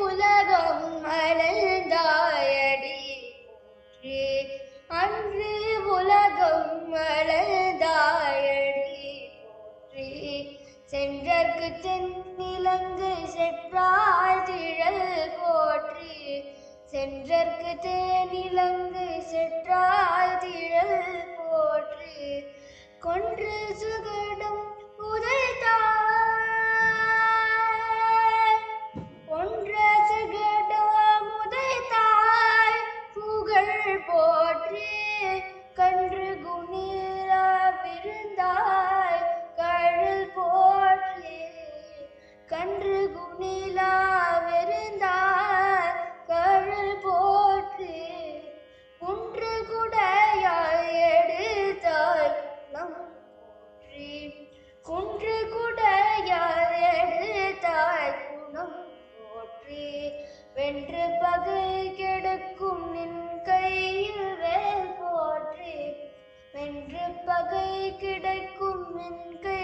உலகம் மலர்ந்தாயடி. அன்று உலகம் மலர்ந்தாயடி. சென்றற்கு தென்னிலங்கு செற்றாய் திழல் போற்றி. சென்றற்கு தேனிலங்கு செற்றாய் திழல் போற்றி. கொன்ற மெழுகும் நிலாவிருந்தார் கழல் போற்றி ஒன்று குடையாய் எடுத்தாய் நன்றி குன்று குடையாய் எடுத்தாய் குணம் போற்றி வென்று பகை கெடுக்கும் நின் கையில் வேல் போற்றி வென்று பகை கிடைக்கும் நின் கை